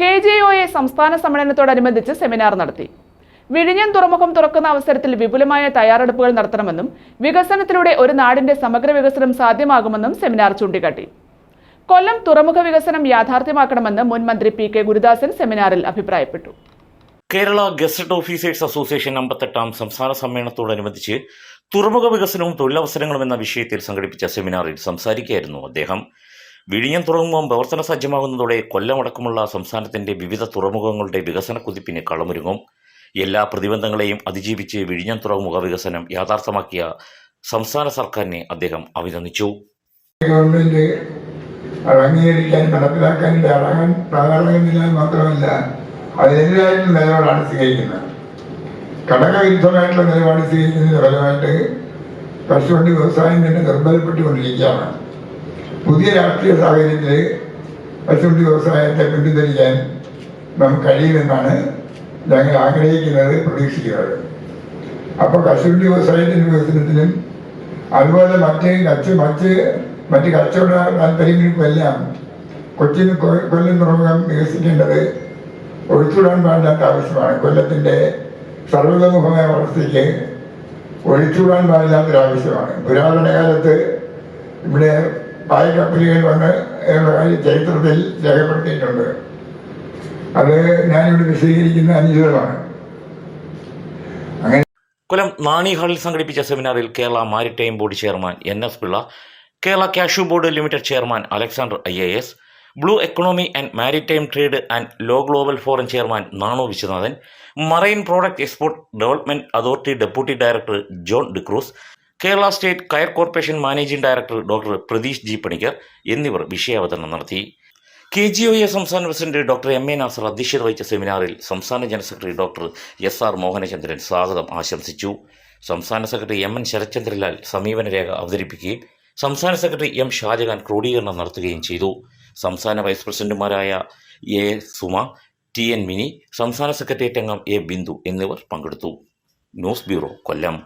K J A സംസ്ഥാന സമ്മേളനത്തോടനുബന്ധിച്ച് seminar നടത്തി. വിഴിഞ്ഞം തുറമുഖം തുറക്കുന്ന അവസരത്തിൽ വിപുലമായ തയ്യാറെടുപ്പുകൾ നടത്തണമെന്നും വികസനത്തിലൂടെ ഒരു നാടിന്റെ സമഗ്ര വികസനം സാധ്യമാകുമെന്നും സെമിനാർ ചൂണ്ടിക്കാട്ടി. കൊല്ലം തുറമുഖ വികസനം യാഥാർത്ഥ്യമാക്കണമെന്ന് മുൻ മന്ത്രി പി കെ ഗുരുദാസൻ സെമിനാറിൽ അഭിപ്രായപ്പെട്ടു. കേരള ഗസറ്റ് ഓഫീസേഴ്സ് അസോസിയേഷൻ അമ്പത്തെട്ടാം സംസ്ഥാന സമ്മേളനത്തോടനുബന്ധിച്ച് തുറമുഖ വികസനവും തൊഴിലവസരങ്ങളും എന്ന വിഷയത്തിൽ സംഘടിപ്പിച്ച സെമിനാറിൽ സംസാരിക്കുകയായിരുന്നു അദ്ദേഹം. വിഴിഞ്ഞം തുറമുഖം പ്രവർത്തന സജ്ജമാകുന്നതോടെ കൊല്ലമടക്കമുള്ള സംസ്ഥാനത്തിന്റെ വിവിധ തുറമുഖങ്ങളുടെ വികസന കുതിപ്പിന് കളമൊരുങ്ങും. എല്ലാ പ്രതിബന്ധങ്ങളെയും അതിജീവിച്ച് വിഴിഞ്ഞം തുറമുഖ വികസനം യാഥാർത്ഥ്യമാക്കിയ സംസ്ഥാന സർക്കാരിനെ അദ്ദേഹം അഭിനന്ദിച്ചു. ഗവൺമെന്റ് ഘടകവിരുദ്ധമായിട്ടുള്ള നിലപാട് സ്വീകരിക്കുന്നതിന് ഫലമായിട്ട് കർഷകരുടെ വ്യവസായം തന്നെ നിർബലപ്പെട്ടുകൊണ്ടിരിക്കുകയാണ് പുതിയ രാഷ്ട്രീയ സാഹചര്യത്തിൽ കശുവണ്ടി വ്യവസായത്തെ പിന്തുണയ്ക്കാൻ നമുക്ക് കഴിയുമെന്നാണ് ഞങ്ങൾ ആഗ്രഹിക്കുന്നത് പ്രതീക്ഷിക്കുന്നത്. അപ്പോൾ കശുവണ്ടി വ്യവസായത്തിന്റെ വികസനത്തിലും അതുപോലെ മറ്റ് കച്ച് മറ്റ് മറ്റ് കച്ചവട താല്പര്യങ്ങൾക്കുമെല്ലാം കൊച്ചിൻ കൊ- കൊല്ലം തുറമുഖം വികസിക്കേണ്ടത് ഒഴിച്ചുവിടാൻ പാടില്ലാത്ത ആവശ്യമാണ്. കൊല്ലത്തിന്റെ സർവതമുഖമായ വളർച്ചയ്ക്ക് ഒഴിച്ചുവിടാൻ പാടില്ലാത്തൊരാവശ്യമാണ്. പുരാതന കാലത്ത് ഇവിടെ പായക്കപ്പലുകൾ വന്ന് ചരിത്രത്തിൽ രേഖപ്പെടുത്തിയിട്ടുണ്ട്. അത് ഞാനിവിടെ വിശദീകരിക്കുന്ന അനുചിതമാണ് അങ്ങനെ കൊല്ലം നാണി ഹാളിൽ സംഘടിപ്പിച്ച സെമിനാറിൽ Kerala maritime board chairman N S Pillai Kerala cashew board limited chairman Alexander I A S blue economy and maritime trade and law global forum chairman Nanu Viswanathan marine product export development authority deputy director John D'Cruz Kerala state coir corporation managing director doctor Prateesh G Panicker എന്നിവർ വിഷയാവതരണം നടത്തി. K G O A സംസ്ഥാന president doctor M A Nasar അധ്യക്ഷത വഹിച്ച സെമിനാറിൽ സംസ്ഥാന general secretary doctor S R Mohanachandran സ്വാഗതം ആശംസിച്ചു. സംസ്ഥാന സെക്രട്ടറി എം എൻ ശരത്ചന്ദ്രലാൽ സമീപന രേഖ അവതരിപ്പിക്കുകയും സംസ്ഥാന സെക്രട്ടറി എം ഷാജഹാൻ ക്രോഡീകരണം നടത്തുകയും ചെയ്തു. സംസ്ഥാന വൈസ് പ്രസിഡന്റുമാരായ A Suma T N Mini സംസ്ഥാന സെക്രട്ടേറിയറ്റ് അംഗം എ ബിന്ദു എന്നിവർ പങ്കെടുത്തു. News bureau Kollam.